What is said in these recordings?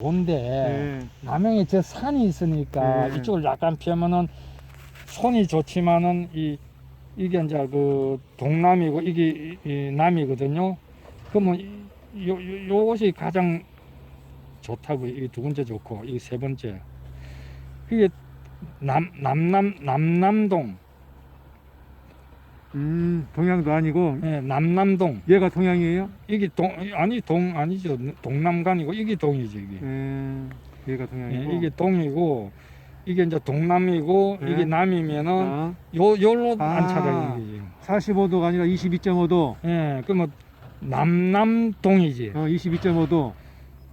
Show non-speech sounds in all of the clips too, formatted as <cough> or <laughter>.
좋은데 예. 남양에 저 산이 있으니까 네. 이쪽을 약간 피하면은 손이 좋지만은 이 이게 이제 그 동남이고 이게 이- 이 남이거든요. 그러면 이- 요, 요 요것이 가장 좋다고 이게 두 번째 좋고 이게 세 번째 그게 남 남남 남남동 음, 동양도 아니고 예, 남남동 얘가 동양이에요? 이게 동 아니 동 아니죠 동남간이고 이게 동이죠 이게 예. 얘가 예, 동양이고. 이게 동이고 이게 이제 동남이고 네. 이게 남이면은 아, 요 요로 아. 안차가 이게 45도가 아니라 22.5도. 예 그러면 남남동이지 어, 22.5도.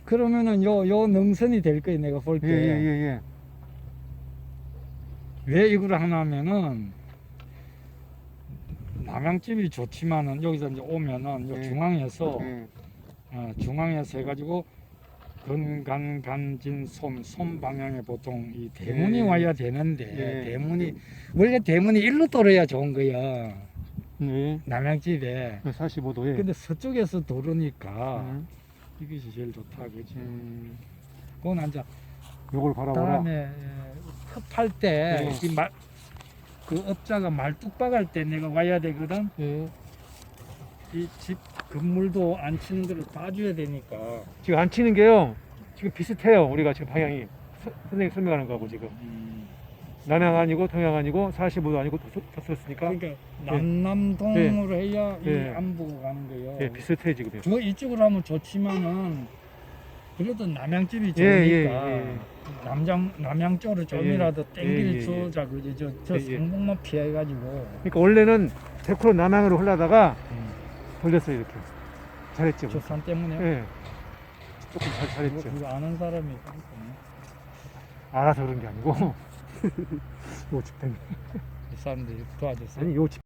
그러면은 요 요 능선이 될 거예요 내가 볼 예, 때 예, 예, 예. 왜 이걸 하냐면은 남양집이 좋지만은 여기서 이제 오면은 요 네. 중앙에서 예. 어, 중앙에서 해가지고 근간간진 솜, 솜 방향에 보통 이 대문이 예. 와야 되는데 예. 대문이 원래 대문이 일로 돌아야 좋은 거야 예. 남양집에 45도에. 근데 서쪽에서 도르니까 음. 이것이 제일 좋다 그지 음. 그건 이제 요걸 바라보라. 다음에 흡할 때 네. 이 말, 그 업자가 말뚝박할 때 내가 와야 되거든 예. 이 집 건물도 안 치는 거를 봐줘야 되니까 지금 안 치는 게요. 지금 비슷해요. 우리가 지금 방향이. 서- 선생님 설명하는 거하고 지금. 남양 아니고 동양 아니고 45도 아니고 졌었으니까 그러니까 남남동으로 해야 예. 이 안보고 가는 거예요. 예, 비슷해 지금. 저 이쪽으로 하면 좋지만은 그래도 남양집이 예, 예, 좋으니까 예. 남양 남양 쪽으로 좀이라도 예, 땡길 예, 예. 주자 그지 저저 예, 예. 성북만 피해가지고 그러니까 원래는 100% 남양으로 흘러다가 음. 돌렸어요 이렇게. 잘했죠. 저 산 때문에 예. 조금 잘 잘했죠. 그거 아는 사람이 있거든요. 알아서 그런 게 아니고 <laughs> 요집 때문에. 이 사람들이 도와줬어요. 아니 요 집.